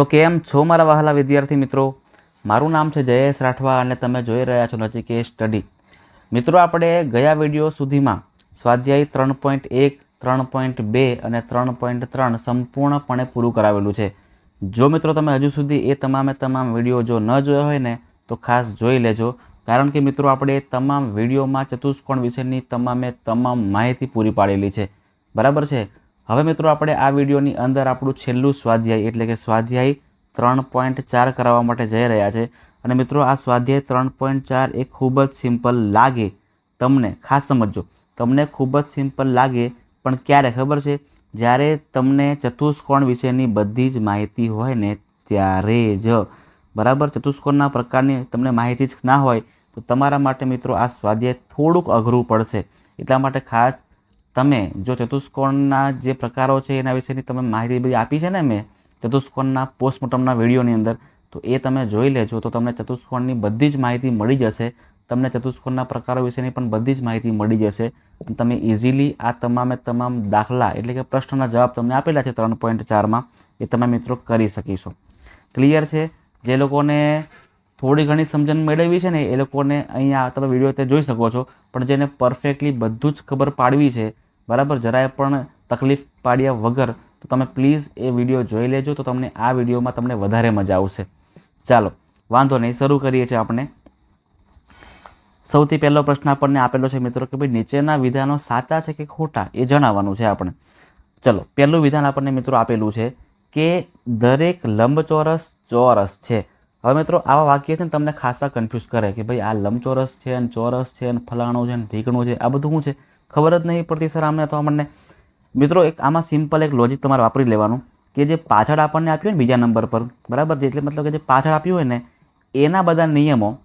તો કેમ છો મારા વહાલા વિદ્યાર્થી મિત્રો? મારું નામ છે જયેશ રાઠવા અને તમે જોઈ રહ્યા છો નચિકેત સ્ટડી. મિત્રો, આપણે ગયા વીડિયો સુધીમાં સ્વાધ્યાય ત્રણ પોઈન્ટ એક, ત્રણ પોઈન્ટ બે અને ત્રણ પોઈન્ટ ત્રણ સંપૂર્ણપણે પૂરું કરાવેલું છે. જો મિત્રો, તમે હજુ સુધી એ તમામે તમામ વીડિયો જો ન જોયો હોય ને, તો ખાસ જોઈ લેજો. કારણ કે મિત્રો, આપણે તમામ વિડીયોમાં ચતુષ્કોણ વિશેની તમામે તમામ માહિતી પૂરી પાડેલી છે. બરાબર છે? હવે મિત્રો આપણે આ વિડીયોની અંદર આપણું છેલ્લું સ્વાધ્યાય એટલે કે સ્વાધ્યાય ત્રણ પોઈન્ટ ચાર કરાવવા માટે જઈ રહ્યા છે. અને મિત્રો આ સ્વાધ્યાય ત્રણ પોઈન્ટ ચાર એ ખૂબ જ સિમ્પલ લાગે તમને. ખાસ સમજજો. તમને ખૂબ જ સિમ્પલ લાગે, પણ ક્યારે ખબર છે? જ્યારે તમને ચતુષ્કોણ વિશેની બધી જ માહિતી હોય ને ત્યારે જ. બરાબર? ચતુષ્કોણના પ્રકારની તમને માહિતી જ ના હોય, તો તમારા માટે મિત્રો આ સ્વાધ્યાય થોડુંક અઘરું પડશે. એટલા માટે ખાસ તમે જો ચતુષ્કોણના જે પ્રકારો છે એના વિશેની તમે માહિતી બધી આપી છે ને મેં ચતુષ્કોણના પોસ્ટમોર્ટમના વિડીયોની અંદર, તો એ તમે જોઈ લેજો તો તમને ચતુષ્કોણની બધી જ માહિતી મળી જશે. તમને ચતુષ્કોણના પ્રકારો વિશેની પણ બધી જ માહિતી મળી જશે. અને તમે ઇઝીલી આ તમામે તમામ દાખલા એટલે કે પ્રશ્નના જવાબ તમને આપેલા છે ત્રણ પોઈન્ટ ચારમાં, એ તમે મિત્રો કરી શકીશો. ક્લિયર છે? જે લોકોને થોડી ઘણી સમજણ મેળવવી છે ને એ લોકોને અહીંયા તમે વીડિયો તે જોઈ શકો છો, પણ જેને પરફેક્ટલી બધું જ ખબર પાડવી છે બરાબર? જરાય પણ તકલીફ પાડ્યા વગર તો તમે પ્લીઝ એ વીડિયો જોઈ લેજો તો તમને આ વિડીયોમાં તમને વધારે મજા આવશે. ચાલો, વાંધો નહીં, શરૂ કરીએ છીએ આપણે. સૌથી પહેલો પ્રશ્ન આપણને આપેલો છે મિત્રો કે ભાઈ નીચેના વિધાનો સાચા છે કે ખોટા? એ જણાવવાનું છે આપણે. ચલો, પહેલું વિધાન આપણને મિત્રો આપેલું છે કે દરેક લંબચોરસ ચોરસ છે. હવે મિત્રો આવા ને તમને ખાસા કન્ફ્યુઝ કરે કે ભાઈ આ લંબચોરસ છે અને ચોરસ છે અને ફલાણું છે ઢીકણું છે, આ બધું શું છે? ખબર જ નહીં પડતી સર આમને, તો આપણને. મિત્રો, એક આમાં સિમ્પલ એક લોજિક તમારે વાપરી લેવાનું કે જે પાછળ આપણને આપ્યું હોય ને બીજા નંબર પર, બરાબર છે? એટલે મતલબ કે જે પાછળ આપ્યું હોય ને, એના બધા નિયમો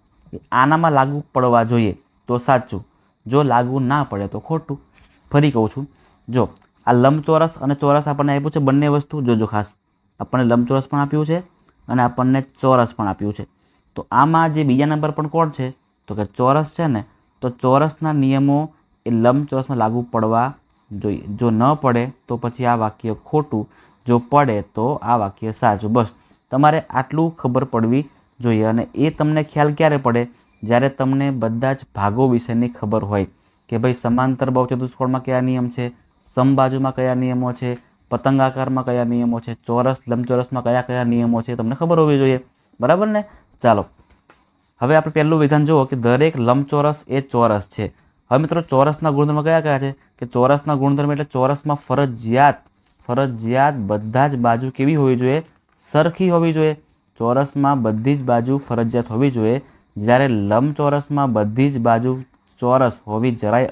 આનામાં લાગુ પડવા જોઈએ. તો સાચું. જો લાગુ ના પડે તો ખોટું. ફરી કહું છું. જો, આ લંબચોરસ અને ચોરસ આપણને આપ્યું છે બંને વસ્તુ જોજો ખાસ. આપણને લંબચોરસ પણ આપ્યું છે અને આપણને ચોરસ પણ આપ્યું છે. તો આમાં જે બીજા નંબર પણ કોણ છે? તો કે ચોરસ છે ને, તો ચોરસના નિયમો એ લંબચોરસમાં લાગુ પડવા જોઈએ જો ન પડે તો પછી આ વાક્ય ખોટું. જો પડે તો આ વાક્ય સાચું. બસ. તમારે આટલું ખબર પડવી જોઈએ અને એ તમને ખ્યાલ ક્યારે પડે? જ્યારે તમને બધા જ ભાગો વિશેની ખબર હોય કે ભાઈ સમાંતર બહુ ચતુષ્કોણમાં કયા નિયમ છે? સમબાજુમાં કયા નિયમો છે? પતંગાકારમાં કયા નિયમો છે? ચોરસ, લંબચોરસમાં કયા કયા નિયમો છે? તમને ખબર હોવી જોઈએ. બરાબર ને? ચાલો. હવે આપણે પહેલું વિધાન જુઓ કે દરેક લંબચોરસ એ ચોરસ છે. હવે મિત્રો, ચોરસના ગુણધર્મ કયા કયા છે? કે ચોરસના ગુણધર્મ એટલે ચોરસમાં ફરજિયાત ફરજિયાત બધા જ બાજુ કેવી હોવી જોઈએ? સરખી હોવી જોઈએ. ચોરસમાં બધી જ બાજુ ફરજિયાત હોવી જોઈએ. જ્યારે લંબચોરસમાં બધી જ બાજુ ચોરસ હોવી જરાય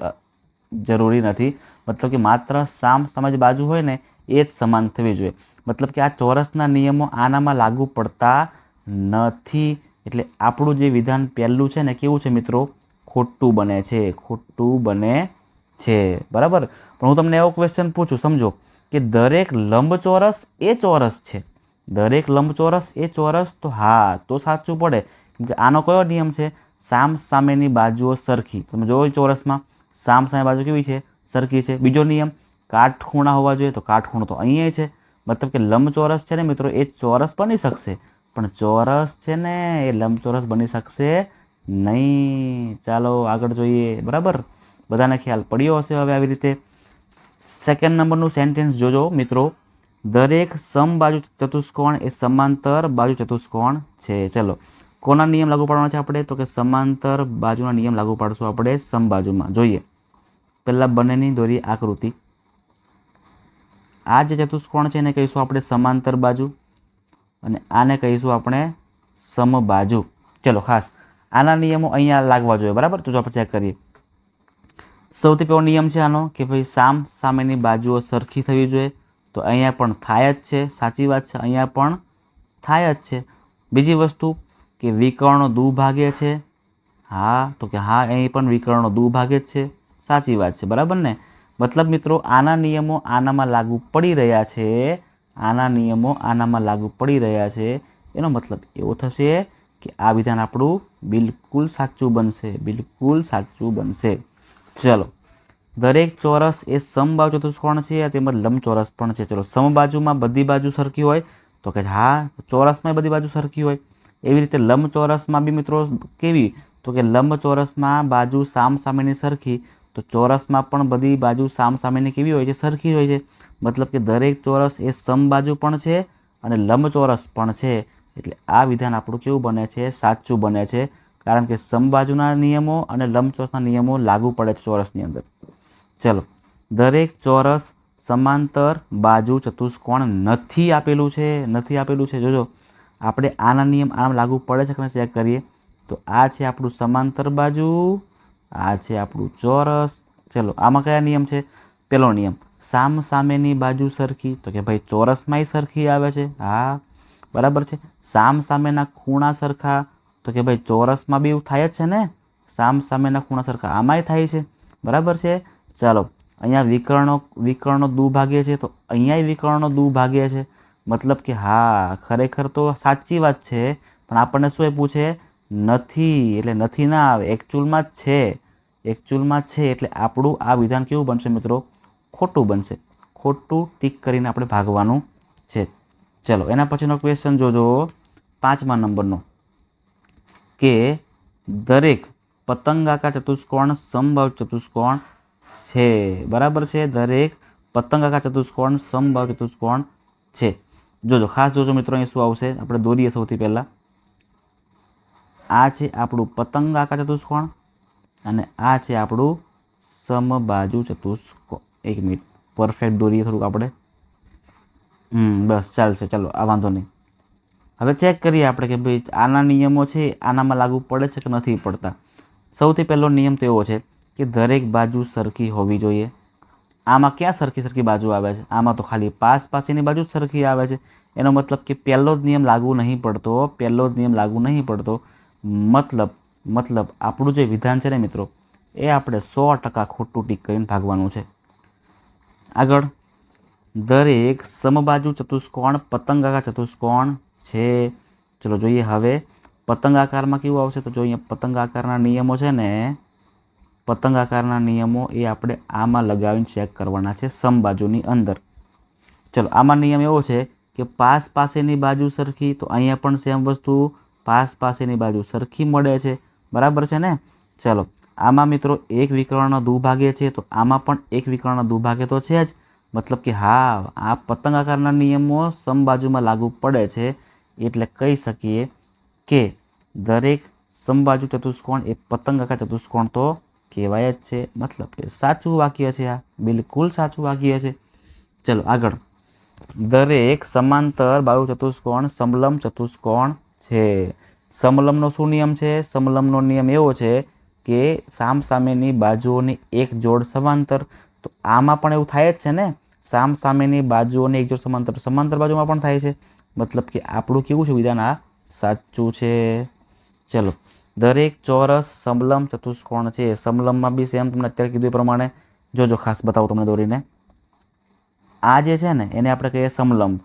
જરૂરી નથી. મતલબ કે માત્ર સામ સમાજ બાજુ હોય ને, એ જ સમાન થવી જોઈએ. મતલબ કે આ ચોરસના નિયમો આનામાં લાગુ પડતા નથી. એટલે આપણું જે વિધાન પહેલું છે ને, કેવું છે મિત્રો? ખોટું બને છે, ખોટું બને છે. બરાબર? પણ હું તમને એવો ક્વેશ્ચન પૂછું, સમજો કે દરેક લંબચોરસ એ ચોરસ છે. દરેક લંબચોરસ એ ચોરસ તો હા, તો સાચું પડે. કેમ કે આનો કયો નિયમ છે? સામ સામેની બાજુઓ સરખી. તમે જોવો ચોરસમાં સામ સામે બાજુ કેવી છે? સરખી છે. બીજો નિયમ, કાટખૂણા હોવા જોઈએ તો કાટખૂણો તો અહીંયા છે. મતલબ કે લંબચોરસ છે ને મિત્રો, એ ચોરસ બની શકશે. પણ ચોરસ છે ને, એ લંબચોરસ બની શકશે નહીં, ચાલો આગળ જોઈએ. બરાબર? બધાને ખ્યાલ પડ્યો હશે હવે આવી રીતે. સેકન્ડ નંબરનું સેન્ટેન્સ જોજો મિત્રો. દરેક સમબાજુ ચતુષ્કોણ એ સમાંતર બાજુ ચતુષ્કોણ છે. ચલો, કોના નિયમ લાગુ પાડવાના છે આપણે? તો કે સમાંતર બાજુના નિયમ લાગુ પાડશું આપણે સમબાજુમાં. જોઈએ. પહેલાં બંનેની દોરી આકૃતિ. આ જે ચતુષ્કોણ છે એને કહીશું આપણે સમાંતર બાજુ અને આને કહીશું આપણે સમબાજુ. ચલો, ખાસ. આના નિયમો અહીંયા લાગવા જોઈએ, બરાબર? તો જો આપણે ચેક કરીએ. સૌથી પહેલો નિયમ છે આનો કે ભાઈ સામ સામેની બાજુઓ સરખી થવી જોઈએ. તો અહીંયા પણ થાય જ છે, સાચી વાત છે, અહીંયા પણ થાય જ છે. બીજી વસ્તુ કે વિકર્ણો દુભાગે છે. હા, તો કે હા, અહીં પણ વિકર્ણો દુભાગે જ છે. સાચી વાત છે, બરાબર ને? મતલબ મિત્રો, આના નિયમો આનામાં લાગુ પડી રહ્યા છે. આના નિયમો આનામાં લાગુ પડી રહ્યા છે. એનો મતલબ એવો થશે કે આ વિધાન આપણું બિલકુલ સાચું બનશે, બિલકુલ સાચું બનશે. ચલો, દરેક ચોરસ એ સમબાજુ ચતુષ્કોણ છે? તેમજ લંબચોરસ પણ છે. ચલો, સમબાજુમાં બધી બાજુ સરખી હોય તો કે હા ચોરસમાં બધી બાજુ સરખી હોય. એવી રીતે લંબચોરસમાં બી મિત્રો કેવી? તો કે લંબચોરસમાં બાજુ સામ સામેની સરખી, તો ચોરસમાં પણ બધી બાજુ સામ સામેની કેવી હોય છે? સરખી હોય છે. મતલબ કે દરેક ચોરસ એ સમબાજુ પણ છે અને લંબચોરસ પણ છે. એટલે આ વિધાન આપણું કેવું બને છે? સાચું બને છે. કારણ કે સમબાજુના નિયમો અને લંબચોરસના નિયમો લાગુ પડે છે ચોરસની અંદર. ચલો, દરેક ચોરસ સમાંતર, બાજુ, ચતુષ્કોણ નથી આપેલું છે, નથી આપેલું છે. જોજો, આપણે આના નિયમ આમ લાગુ પડે છે કે ચેક કરીએ. તો આ છે આપણું સમાંતર બાજુ, આ છે આપણું ચોરસ. ચલો, આમાં કયા નિયમ છે? પેલો નિયમ, સામ સામેની બાજુ સરખી. તો કે ભાઈ, ચોરસમાંય સરખી આવે છે. હા. બરાબર છે? સામ સામેના ખૂણા સરખા, તો કે ભાઈ ચોરસમાં બી એવું થાય જ છે ને? સામ સામેના ખૂણા સરખા, આમાંય થાય છે. બરાબર છે? ચાલો, અહીંયા વિકર્ણો વિકર્ણો દુભાગ્ય છે, તો અહીંયાય વિકર્ણો દુભાગ્ય છે. મતલબ કે હા, ખરેખર તો સાચી વાત છે, પણ આપણને શું એ પૂછે? નથી, એટલે નથી ના આવે. એકચ્યુઅલમાં જ છે. એકચ્યુઅલમાં છે, એટલે આપણું આ વિધાન કેવું બનશે મિત્રો? ખોટું બનશે. ખોટું ટીક કરીને આપણે ભાગવાનું છે. ચલો, એના પછીનો ક્વેશ્ચન જોજો. પાંચમા નંબરનો. કે દરેક પતંગાકાર ચતુષ્કોણ સમબાહુ ચતુષ્કોણ છે. બરાબર છે? દરેક પતંગાકાર ચતુષ્કોણ સમબાહુ ચતુષ્કોણ છે. જોજો, ખાસ જોજો મિત્રો, અહીં શું આવશે? આપણે દોરીએ સૌથી પહેલાં. આ છે આપણું પતંગાકાર ચતુષ્કોણ અને આ છે આપણું સમબાજુ ચતુષ્કોણ એક મિનિટ પરફેક્ટ દોરીએ થોડુંક આપણે. હમ, બસ, ચાલશે, ચાલો, આ વાંધો નહીં. હવે ચેક કરીએ આપણે કે ભાઈ આના નિયમો છે, આનામાં લાગુ પડે છે કે નથી પડતા. સૌથી પહેલો નિયમ તો એવો છે કે દરેક બાજુ સરખી હોવી જોઈએ. આમાં ક્યાં સરખી સરખી બાજુ આવે છે? આમાં તો ખાલી પાસ પાસેની બાજુ જ સરખી આવે છે. એનો મતલબ કે પહેલો જ નિયમ લાગુ નહીં પડતો, પહેલો જ નિયમ લાગુ નહીં પડતો. મતલબ મતલબ આપણું જે વિધાન છે ને મિત્રો, એ આપણે સો ટકા ખોટું ટીક કરીને ભાગવાનું છે. આગળ. દરેક સમબાજુ ચતુષ્કોણ પતંગાકાર ચતુષ્કોણ છે. ચલો જોઈએ હવે પતંગાકારમાં કેવું આવશે? તો જો અહીંયા પતંગાકારના નિયમો છે ને, પતંગાકારના નિયમો એ આપણે આમાં લગાવીને ચેક કરવાના છે સમબાજુની અંદર. ચલો, આમાં નિયમ એવો છે કે પાસ પાસેની બાજુ સરખી તો અહીંયા પણ સેમ વસ્તુ પાસ પાસેની બાજુ સરખી મળે છે. બરાબર છે ને? ચલો, આમાં મિત્રો એક વિકર્ણ દુભાગે છે તો આમાં પણ એક વિકર્ણ દુભાગે તો છે જ. મતલબ કે હા, આ પતંગ આકારના નિયમો સમબાજુમાં લાગુ પડે છે એટલે કહી શકીએ કે દરેક સમબાજુ ચતુષ્કોણ એ પતંગ આકાર ચતુષ્કોણ તો કહેવાય જ છે. મતલબ કે સાચું વાક્ય છે આ. બિલકુલ સાચું વાક્ય છે. ચલો, આગળ. દરેક સમાંતર બાજુ ચતુષ્કોણ સમલમ ચતુષ્કોણ છે. સમલમનો શું નિયમ છે? સમલમનો નિયમ એવો છે કે સામ સામેની બાજુઓની એક જોડ સમાંતર. તો આમાં પણ એવું થાય જ છે ને? સામ સામેની બાજુઓને એકજોડ સમાંતર. સમાંતર બાજુમાં પણ થાય છે. મતલબ કે આપણું કેવું છે વિધાન? આ સાચું છે. ચલો. દરેક ચોરસ સમલમ ચતુષ્કોણ છે. સમલમમાં બી સેમ તમને અત્યારે કીધું એ પ્રમાણે. જોજો, ખાસ બતાવું તમને દોરીને. આ જે છે ને, એને આપણે કહીએ સમલંબ.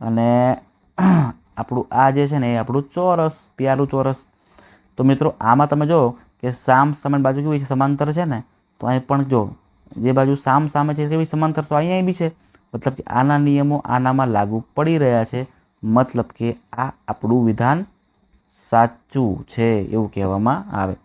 અને આપણું આ જે છે ને, એ આપણું ચોરસ, પ્યારું ચોરસ. તો મિત્રો, આમાં તમે જો કે સામ સામે બાજુ કેવી છે? સમાંતર છે ને. તો અહીં પણ જો જે બાજુ સામ સામે છે તેવી સમાંતર તો અહીંયા બી છે. મતલબ કે આના નિયમો આનામાં લાગુ પડી રહ્યા છે. મતલબ કે આ આપણું વિધાન સાચું છે એવું કહેવામાં આવે.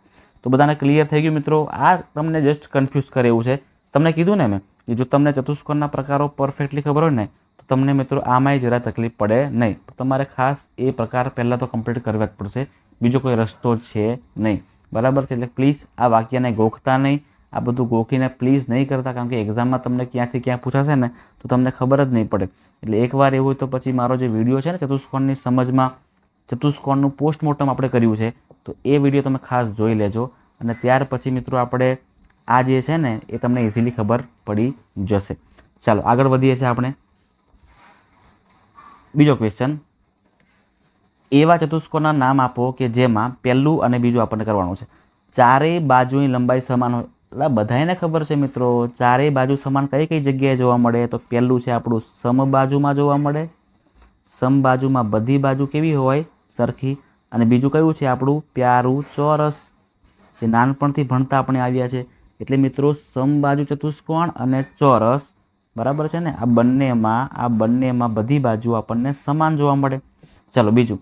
તો બધાને ક્લિયર થઈ ગયું મિત્રો? આ તમને જસ્ટ કન્ફ્યુઝ કરે એવું છે. તમને કીધું ને મેં કે જો તમને ચતુષ્કોણના પ્રકારો પરફેક્ટલી ખબર હોય ને, તો તમને મિત્રો આમાંય જરા તકલીફ પડે નહીં. તમારે ખાસ એ પ્રકાર પહેલાં તો કમ્પ્લીટ કરવા જ પડશે. બીજો કોઈ રસ્તો છે નહીં. બરાબર છે? એટલે પ્લીઝ આ વાક્યને ગોખતા નહીં. આ બધું ગોખીને પ્લીઝ નહીં કરતા, કારણ કે એક્ઝામમાં તમને ક્યાંથી ક્યાં પૂછાશે ને, તો તમને ખબર જ નહીં પડે. એટલે એકવાર એવું હોય તો પછી મારો જે વીડિયો છે ને ચતુષ્કોણની સમજમાં, ચતુષ્કોણનું પોસ્ટમોર્ટમ આપણે કર્યું છે, તો એ વીડિયો તમે ખાસ જોઈ લેજો. અને ત્યાર પછી મિત્રો આપણે આ જે છે ને, એ તમને ઇઝીલી ખબર પડી જશે. ચાલો, આગળ વધીએ છીએ આપણે. બીજો ક્વેશ્ચન એવા ચતુષ્કોણના નામ આપો કે જેમાં પહેલું અને બીજું આપણને કરવાનું છે. ચારેય બાજુની લંબાઈ સમાન હોય. એટલે બધાને ખબર છે મિત્રો, ચારેય બાજુ સમાન કઈ કઈ જગ્યાએ જોવા મળે? તો પહેલું છે આપણું સમબાજુમાં જોવા મળે. સમબાજુમાં બધી બાજુ કેવી હોય? સરખી. અને બીજું કયું છે આપણું? પ્યારું ચોરસ. જે નાનપણથી ભણતા આપણે આવ્યા છે. એટલે મિત્રો સમબાજુ ચતુષ્કોણ અને ચોરસ. બરાબર છે ને? આ બંનેમાં આ બંનેમાં બધી બાજુ આપણને સમાન જોવા મળે. ચલો બીજું.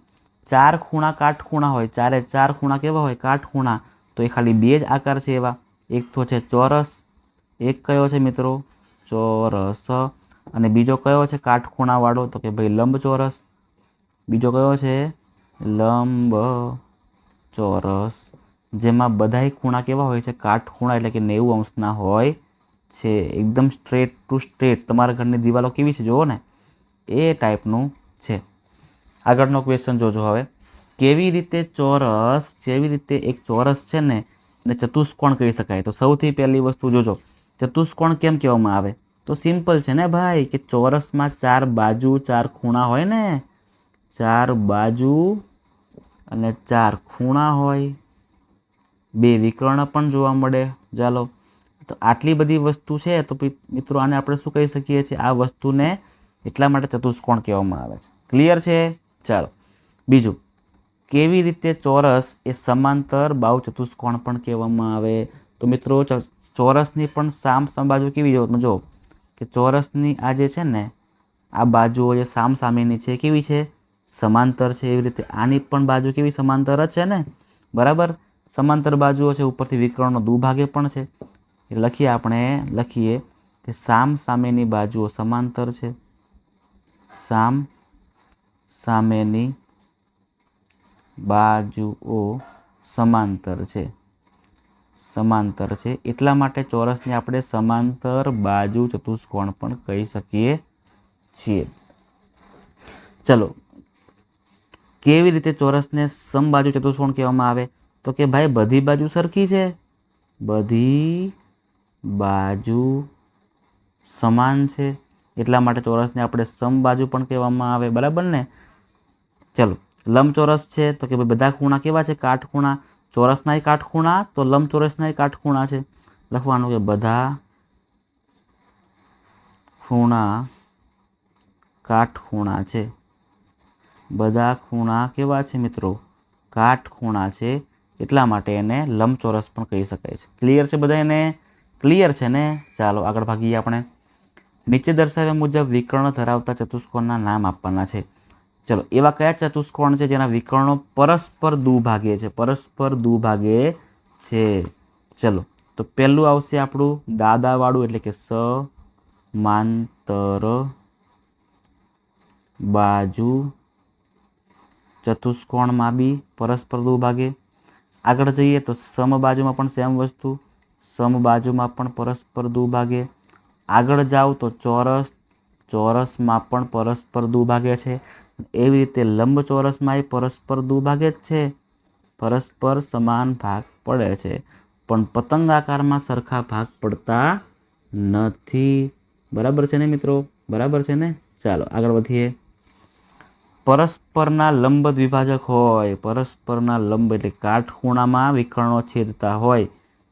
ચાર ખૂણા કાટખૂણા હોય. ચારે ચાર ખૂણા કેવા હોય? કાટખૂણા. તો એ ખાલી બે જ આકાર છે એવા. એક તો છે ચોરસ, એક કયો છે મિત્રો? ચોરસ. અને બીજો કયો છે કાટખૂણાવાળો? તો કે ભાઈ લંબચોરસ. બીજો કયો છે? લંબ ચોરસ. જેમાં બધાય ખૂણા કેવા હોય છે? કાટખૂણા એટલે કે નેવું અંશના હોય છે. એકદમ સ્ટ્રેટ ટુ સ્ટ્રેટ તમારા ઘરની દિવાલો કેવી છે? જુઓ ને. એ ટાઈપનું છે. આગળનો ક્વેશ્ચન જોજો હવે. કેવી રીતે ચોરસ, જેવી રીતે એક ચોરસ છે ને એને ચતુષ્કોણ કહી શકાય. તો સૌથી પહેલી વસ્તુ જોજો. ચતુષ્કોણ કેમ કહેવામાં આવે? તો સિમ્પલ છે ને ભાઈ, કે ચોરસમાં ચાર બાજુ, ચાર ખૂણા હોય ને? ચાર બાજુ અને ચાર ખૂણા હોય. બે વિકર્ણ પણ જોવા મળે. ચાલો. તો આટલી બધી વસ્તુ છે, તો મિત્રો, આને આપણે શું કહી શકીએ છીએ? આ વસ્તુને એટલા માટે ચતુષ્કોણ કહેવામાં આવે છે. ક્લિયર છે? ચાલો. બીજું. કેવી રીતે ચોરસ એ સમાંતર બાહુ ચતુષ્કોણ પણ કહેવામાં આવે? તો મિત્રો ચોરસની પણ સામ બાજુ કેવી જો જો, કે ચોરસની આ જે છે ને, આ બાજુઓ જે સામ સામેની છે, કેવી છે? સમાંતર છે એવી રીતે. આની પણ બાજુ કેવી સમાંતર જ છે ને? બરાબર? સમાંતર બાજુઓ છે, ઉપરથી વિકર્ણનો દુભાગે પણ છે. લખીએ આપણે, લખીએ કે સામ સામેની બાજુઓ સમાંતર છે. સામ સામેની બાજુઓ સમાંતર છે. સમાંતર છે એટલા માટે ચોરસને આપણે સમાંતર બાજુ ચતુષ્કોણ પણ કહી શકીએ છીએ. ચલો, કેવી રીતે ચોરસને સમબાજુ ચતુષ્કોણ કહેવામાં આવે? તો કે ભાઈ, બધી બાજુ સરખી છે. બધી બાજુ સમાન છે. એટલા માટે ચોરસને આપણે સમબાજુ પણ કહેવામાં આવે. બરાબર ને? ચલો લંબચોરસ છે, તો કે ભાઈ બધા ખૂણા કેવા છે? કાટખૂણા. ચોરસનાય કાટખૂણા, તો લંબચોરસનાય કાટખૂણા છે. લખવાનું કે બધા ખૂણા કાટખૂણા છે. બધા ખૂણા કેવા છે મિત્રો? કાટખૂણા છે. એટલા માટે એને લંબચોરસ પણ કહી શકાય છે. ક્લિયર છે બધા એને? ક્લિયર છે ને? ચાલો આગળ ભાગીએ આપણે. નીચે દર્શાવ્યા મુજબ વિકર્ણ ધરાવતા ચતુષ્કોણના નામ આપવાના છે. ચલો, એવા કયા ચતુષ્કોણ છે જેના વિકર્ણો પરસ્પર દુભાગે છે? પરસ્પર દુભાગે છે. ચલો, તો પહેલું આવશે આપણું દાદાવાળું, એટલે કે સમાંતર બાજુ. ચતુષ્કોણમાં બી પરસ્પર દુભાગે. આગળ જઈએ તો સમબાજુમાં પણ સેમ વસ્તુ. સમબાજુમાં પણ પરસ્પર દુભાગે. આગળ જાઓ તો ચોરસ, ચોરસમાં પણ પરસ્પર દુભાગે છે. એવી રીતે લંબચોરસમાં એ પરસ્પર દુભાગે જ છે. પરસ્પર સમાન ભાગ પડે છે. પણ પતંગ આકારમાં સરખા ભાગ પડતા નથી. બરાબર છે ને મિત્રો? બરાબર છે ને? ચાલો, આગળ વધીએ. પરસ્પરના લંબ દ્વિભાજક હોય, પરસ્પરના લંબ એટલે કાટખૂણામાં વિકર્ણો છેદતા હોય.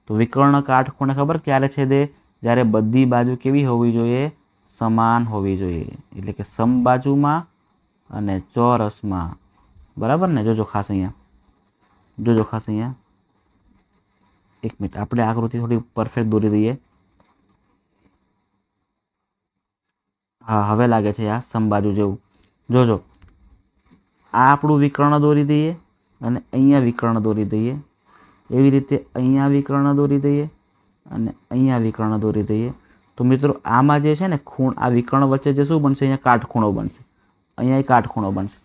તો વિકર્ણ કાટખૂણે ખબર ક્યારે છેદે? જ્યારે બધી બાજુ કેવી હોવી જોઈએ? સમાન હોવી જોઈએ. એટલે કે સમબાજુમાં અને ચોરસમાં. બરાબર ને? જોજો ખાસ અહીંયા. જોજો ખાસ અહીંયા. એક મિનિટ. આપણે આકૃતિ થોડી પરફેક્ટ દોરી દઈએ. હા, હવે લાગે છે આ સંબાજુ જેવું. જોજો. આ આપણું વિકર્ણ દોરી દઈએ અને અહીંયા વિકર્ણ દોરી દઈએ. એવી રીતે અહીંયા વિકર્ણ દોરી દઈએ અને અહીંયા વિકર્ણ દોરી દઈએ. તો મિત્રો, આમાં જે છે ને, ખૂણ, આ વિકર્ણ વચ્ચે જે શું બનશે? અહીંયા કાટખૂણો બનશે. અહીંયા એક કાટખૂણો બનશે.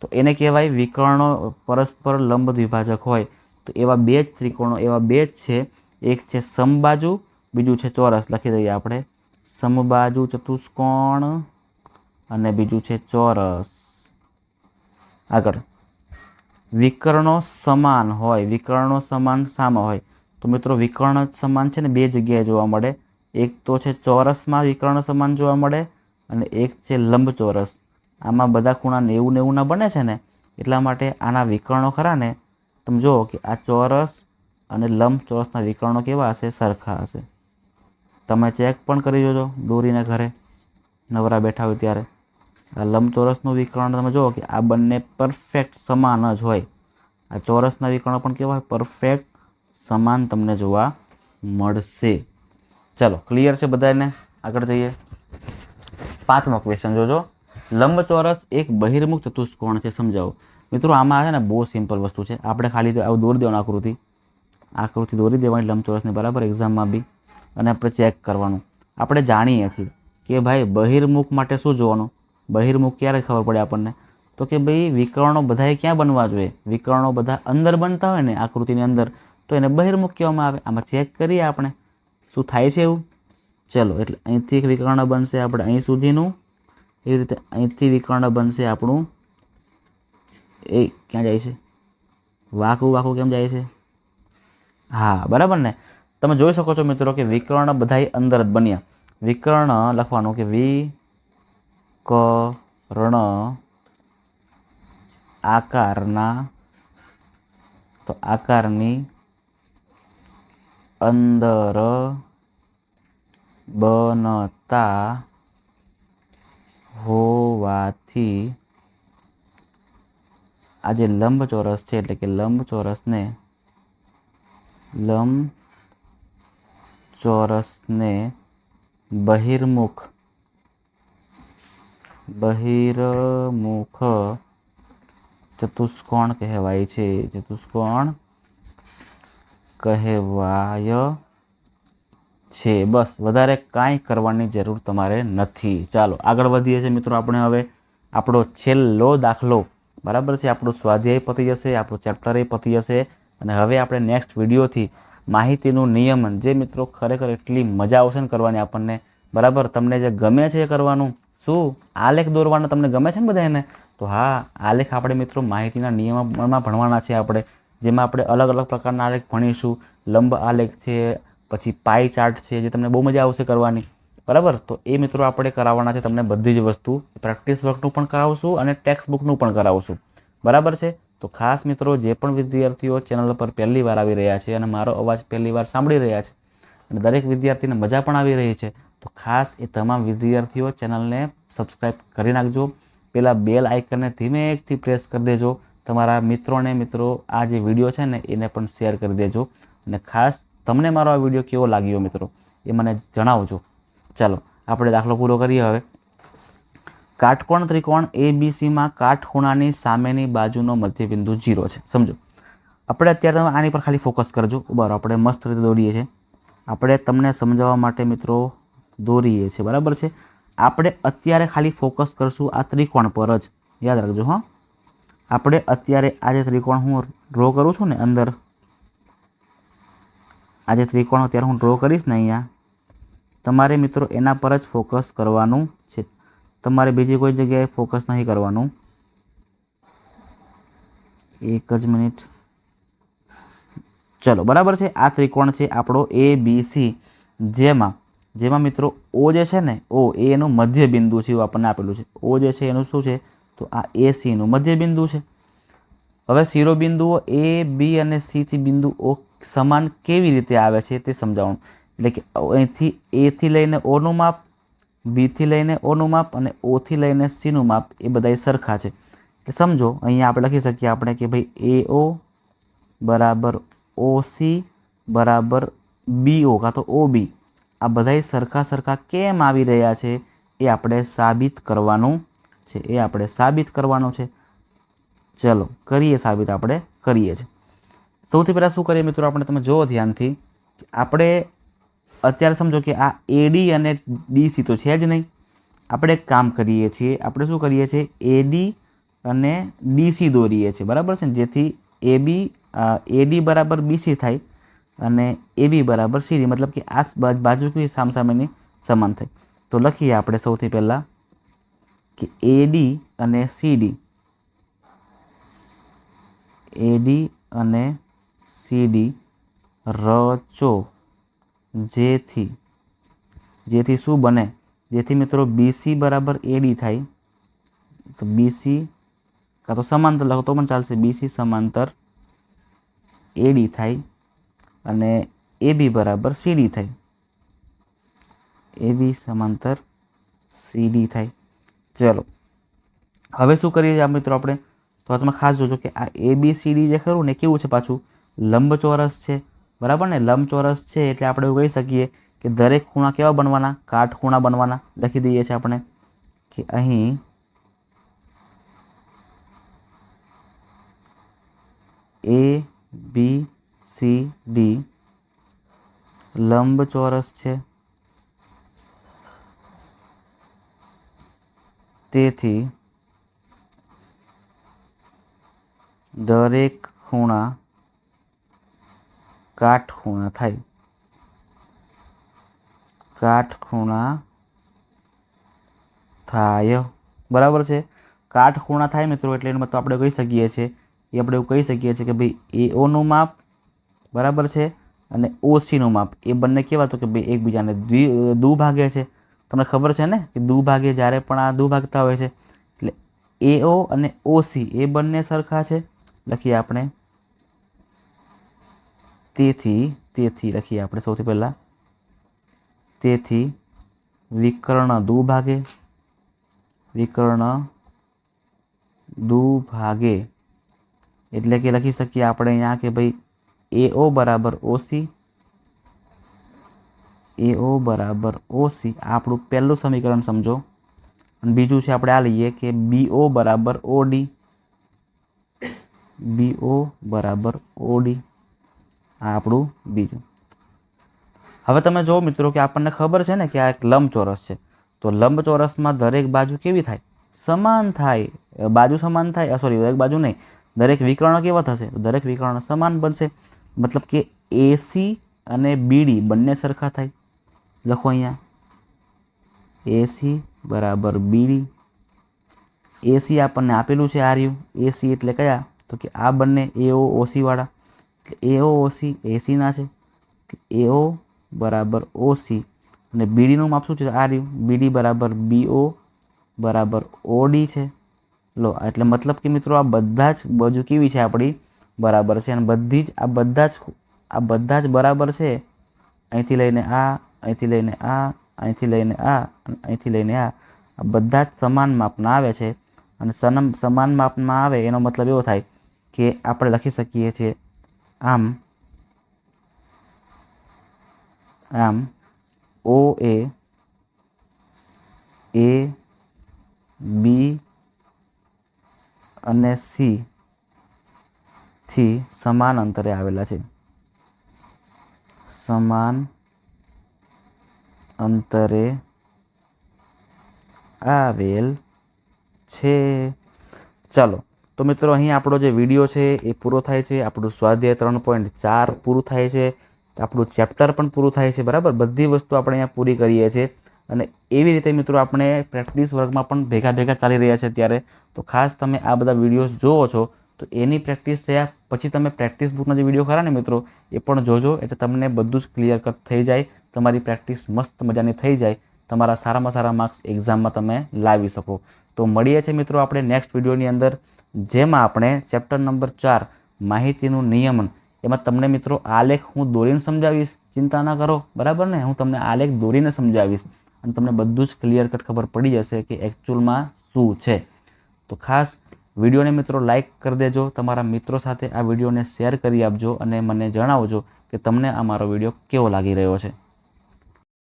તો એને કહેવાય વિકર્ણો પરસ્પર લંબ દ્વિભાજક હોય. તો એવા બે જ ત્રિકોણો, એવા બે જ છે. એક છે સમબાજુ, બીજું છે ચોરસ. લખી દઈએ આપણે. સમબાજુ ચતુષ્કોણ અને બીજું છે ચોરસ. આગળ. વિકર્ણો સમાન હોય. વિકર્ણો સમાન સામા હોય. તો મિત્રો વિકર્ણ સમાન છે ને? બે જગ્યાએ જોવા મળે. એક તો છે ચોરસમાં વિકર્ણ સમાન જોવા મળે અને એક છે લંબચોરસ આમાં બધા ખૂણા નેવું નેવુંના બને છે ને, એટલા માટે આના વિકર્ણો ખરા ને, તમે જુઓ કે આ ચોરસ અને લંબ ચોરસના વિકર્ણો કેવા હશે? સરખા હશે. તમે ચેક પણ કરી જોજો દોરીને ઘરે. નવરા બેઠા હોય ત્યારે. આ લંબચોરસનું વિકર્ણ તમે જુઓ કે આ બંને પરફેક્ટ સમાન જ હોય. આ ચોરસના વિકર્ણો પણ કેવા હોય? પરફેક્ટ સમાન તમને જોવા મળશે. ચલો ક્લિયર છે બધાને આગળ જઈએ. પાંચમો ક્વેશ્ચન જોજો. લંબચોરસ એક બહિર્મુખ ચતુષ્કોણ છે, સમજાવો. મિત્રો, આમાં છે ને બહુ સિમ્પલ વસ્તુ છે. આપણે ખાલી આવું દોરી દેવાનું આકૃતિ. આકૃતિ દોરી દેવાની, લંબચોરસની બરાબર એક્ઝામમાં બી. અને આપણે ચેક કરવાનું. આપણે જાણીએ છીએ કે ભાઈ બહિર્મુખ માટે શું જોવાનું? બહિર્મુખ ક્યારે ખબર પડે આપણને? તો કે ભાઈ વિકર્ણો બધાએ ક્યાં બનવા જોઈએ? વિકર્ણો બધા અંદર બનતા હોય ને આકૃતિની અંદર, તો એને બહિર્મુખ કહેવામાં આવે. આમાં ચેક કરીએ આપણે. શું થાય છે એવું? ચલો, એટલે અહીંથી એક વિકર્ણ બનશે આપણે અહીં સુધીનું. એવી રીતે અહીંથી વિકર્ણ બનશે આપણું. એ ક્યાં જાય છે? વાંકું, વાકું કેમ જાય છે? હા, બરાબર ને? તમે જોઈ શકો છો મિત્રો કે વિકર્ણ બધાય અંદર જ બન્યા. વિકર્ણ લખવાનું કે વિ કર્ણ આકારના, તો આકારની અંદર બનતા હોવાથી આ જે લંબચોરસ છે, એટલે કે લંબચોરસને લંબચોરસને બહિર્મુખ બહિર્મુખ ચતુષ્કોણ કહેવાય છે. ચતુષ્કોણ કહેવાય છે. બસ, વધારે કાંઈ કરવાની જરૂર તમારે નથી. ચાલો, આગળ વધીએ છીએ મિત્રો આપણે હવે. આપણો છેલ્લો દાખલો. બરાબર છે, આપણું સ્વાધ્યાય પતી જશે, આપણું ચેપ્ટરે પતી જશે. અને હવે આપણે નેક્સ્ટ વિડીયોથી માહિતીનું નિયમન. જે મિત્રો ખરેખર એટલી મજા આવશે ને કરવાની આપણને. બરાબર, તમને જે ગમે છે કરવાનું. શું? આલેખ દોરવાના તમને ગમે છે ને બધાને તો હા આલેખ આપણે મિત્રો માહિતીના નિયમમાં ભણવાના છે આપણે. જેમાં આપણે અલગ અલગ પ્રકારના આલેખ ભણીશું. લંબ આલેખ છે પછી પાઈ ચાર્ટ છે જે તમને બહુ મજા આવશે કરવાની. બરાબર? તો એ મિત્રો આપણે કરાવવાના છે તમને બધી જ વસ્તુ. પ્રેક્ટિસ વર્કનું પણ કરાવશું અને ટેક્સ્ટ બુકનું પણ કરાવશું. બરાબર છે? તો ખાસ મિત્રો, જે પણ વિદ્યાર્થીઓ ચેનલ પર પહેલી વાર આવી રહ્યા છે અને મારો અવાજ પહેલી વાર સાંભળી રહ્યા છે અને દરેક વિદ્યાર્થીને મજા પણ આવી રહી છે, તો ખાસ એ તમામ વિદ્યાર્થીઓ ચેનલને સબસ્ક્રાઈબ કરી નાખજો. પહેલાં બેલ આઇકનને ધીમેથી પ્રેસ કરી દેજો. તમારા મિત્રોને મિત્રો, આ જે વીડિયો છે ને, એને પણ શેર કરી દેજો. અને ખાસ તમને મારો આ વીડિયો કેવો લાગ્યો મિત્રો? એ મને જણાવજો. ચાલો, આપણે દાખલો પૂરો કરીએ હવે. કાટકોણ ત્રિકોણ એ બી કાટખૂણાની સામેની બાજુનો મધ્યબિંદુ જીરો છે. સમજો. આપણે અત્યારે તમે આની પર ખાલી ફોકસ કરજો. બરાબર આપણે મસ્ત રીતે દોરીએ છીએ. આપણે તમને સમજાવવા માટે મિત્રો દોરીએ છીએ. બરાબર છે? આપણે અત્યારે ખાલી ફોકસ કરશું આ ત્રિકોણ પર જ. યાદ રાખજો, હા. આપણે અત્યારે આ જે ત્રિકોણ હું ડ્રો કરું છું ને અંદર આ જે ત્રિકોણ અત્યારે હું ડ્રો કરીશ ને અહીંયા. તમારે મિત્રો એના પર જ ફોકસ કરવાનું છે. તમારે બીજી કોઈ જગ્યાએ ફોકસ નહીં કરવાનું. એક જ મિનિટ. ચલો, બરાબર છે? આ ત્રિકોણ છે આપણો એ બી સી જેમાં જેમાં મિત્રો ઓ જે છે ને ઓ એનું મધ્ય બિંદુ છે એવું આપણને આપેલું છે. ઓ જે છે એનું શું છે? તો આ એ સીનું મધ્ય બિંદુ છે. હવે શિરોબિંદુઓ એ બી અને સીથી બિંદુઓ સમાન કેવી રીતે આવે છે તે સમજાવવાનું એટલે કે અહીંથી એથી લઈને ઓનું માપ બીથી લઈને ઓનું માપ અને ઓથી લઈને સીનું માપ એ બધા સરખા છે. એટલે સમજો, અહીંયા આપણે લખી શકીએ આપણે કે ભાઈ એ ઓ બરાબર ઓ સી બરાબર બી ઓ કાં તો ઓ બી આ બધાય સરખા સરખા કેમ આવી રહ્યા છે એ આપણે સાબિત કરવાનું છે. એ આપણે સાબિત કરવાનું છે. ચલો, કરીએ સાબિત આપણે, કરીએ છીએ. સૌથી પહેલાં શું કરીએ મિત્રો આપણે તમે જુઓ ધ્યાનથી આપણે અત્યારે સમજો કે આ એડી અને ડીસી તો છે જ નહીં. આપણે એક કામ કરીએ છીએ, આપણે શું કરીએ છીએ? એડી અને ડીસી દોરીએ છીએ. બરાબર છે ને? જેથી એબી એડી બરાબર બીસી થાય અને એબી બરાબર સીડી મતલબ કે આ બાજુ કઈ સામસામેની સમાન થાય. તો લખીએ આપણે સૌથી પહેલાં કે એડી અને સીડી એડી અને સીડી રચો. જેથી જેથી શું બને? જેથી મિત્રો બીસી બરાબર એડી થાય. તો બીસી કાં તો સમાંતર લખો તો પણ ચાલશે. બીસી સમાંતર એડી થાય અને એબી બરાબર સીડી થાય. એબી સમાંતર સીડી થાય. ચલો, હવે શું કરીએ આ મિત્રો આપણે? તો તમે ખાસ જોજો કે આ એ બી સી ડી જે ખરું ને કેવું છે પાછું? લંબચોરસ છે. બરાબર ને? લંબચોરસ છે એટલે આપણે એવું કહી શકીએ કે દરેક ખૂણા કેવા બનવાના? કાટખૂણા બનવાના. લખી દઈએ છીએ આપણે કે અહીં એ બી સી ડી લંબચોરસ છે. તેથી દરેક ખૂણા કાટખૂણા થાય. કાટખૂણા થાય. બરાબર છે? કાટખૂણા થાય મિત્રો એટલે એનો મતલબ આપણે કહી શકીએ છીએ. એ આપણે એવું કહી શકીએ છીએ કે ભાઈ એઓનું માપ, બરાબર છે? અને ઓસીનું માપ. એ બંને કેવા તો કે ભાઈ એકબીજાને દ્વિ દુભાગે છે. તમને ખબર છે ને કે દુભાગે જ્યારે પણ આ દુભાગતા હોય છે. એટલે એઓ અને ઓસી એ બંને સરખા છે. લખીએ આપણે. તેથી તેથી લખીએ આપણે સૌથી પહેલાં. તેથી વિકર્ણ દુભાગે વિકર્ણ દુભાગે. એટલે કે લખી શકીએ આપણે અહીંયા કે ભાઈ એઓ બરાબર ઓસી એઓ બરાબર ઓસી આપણું પહેલું સમીકરણ સમજો. અને બીજું છે આપણે આ લઈએ કે બીઓ બરાબર ઓડી બીઓ બરાબર ઓડી આ આપણું બીજું. હવે તમે જુઓ મિત્રો કે આપણને ખબર છે ને કે આ એક લંબચોરસ છે. તો લંબચોરસમાં દરેક બાજુ કેવી થાય? સમાન થાય. બાજુ સમાન થાય. સોરી દરેક બાજુ નહીં. દરેક વિકર્ણ કેવા થશે? દરેક વિકર્ણ સમાન બનશે. મતલબ કે એસી અને બીડી બંને સરખા થાય. લખો અહીંયા. એસી બરાબર બીડી એસી આપણને આપેલું છે આર્યુ એસી એટલે કયા? તો કે આ બંને એઓ ઓસીવાળા એટલે એઓ ઓસી એસીના છે. એઓ બરાબર ઓસી. અને બીડીનું માપ શું છે? આ રહ્યું. બીડી બરાબર બીઓ બરાબર ઓડી છે. લો, એટલે મતલબ કે મિત્રો આ બધા જ બાજુ કેવી છે આપણી? બરાબર છે. અને બધી જ, આ બધા જ, આ બધા જ બરાબર છે. અહીંથી લઈને આ, અહીંથી લઈને આ, અહીંથી લઈને આ, અને અહીંથી લઈને આ. આ બધા જ સમાન માપના આવે છે. અને સનમ, સમાન માપમાં આવે એનો મતલબ એવો થાય કે આપણે લખી શકીએ છીએ આમ આમ, ઓ, એ એ, બી, અને સી થી સમાન અંતરે આવેલા છે. સમાન અંતરે આવેલ છે. ચાલો તો મિત્રો, અહીં આપણો જે વીડિયો છે એ પૂરો થાય છે. આપણું સ્વાધ્યાય ત્રણ પોઈન્ટ ચાર પૂરું થાય છે. આપણું ચેપ્ટર પણ પૂરું થાય છે, બરાબર? બધી વસ્તુ આપણે અહીંયા પૂરી કરીએ છીએ. અને એવી રીતે મિત્રો, આપણે પ્રેક્ટિસ વર્ગમાં પણ ભેગા ભેગા ચાલી રહ્યા છે ત્યારે તો ખાસ તમે આ બધા વિડીયોઝ જુઓ છો, તો એની પ્રેક્ટિસ થયા પછી તમે પ્રેક્ટિસ બુકના જે વીડિયો ખરા ને મિત્રો, એ પણ જોજો. એટલે તમને બધું જ ક્લિયર કટ થઈ જાય. તમારી પ્રેક્ટિસ મસ્ત મજાની થઈ જાય. તમારા સારામાં સારા માર્ક્સ એક્ઝામમાં તમે લાવી શકો. તો મળીએ છીએ મિત્રો, આપણે નેક્સ્ટ વિડીયોની અંદર. જેમાં આપણે ચેપ્ટર નંબર ચાર, માહિતીનું નિયમન. એમાં તમને મિત્રો આલેખ હું દોરીને સમજાવીશ. ચિંતા ના કરો, બરાબર ને? હું તમને આલેખ દોરીને સમજાવીશ. અને તમને બધું જ ક્લિયર કટ ખબર પડી જશે કે એકચ્યુઅલમાં શું છે. તો ખાસ વિડીયોને મિત્રો લાઇક કરી દેજો, તમારા મિત્રો સાથે આ વિડીયોને શેર કરી આપજો અને મને જણાવજો કે તમને આ મારો વીડિયો કેવો લાગી રહ્યો છે.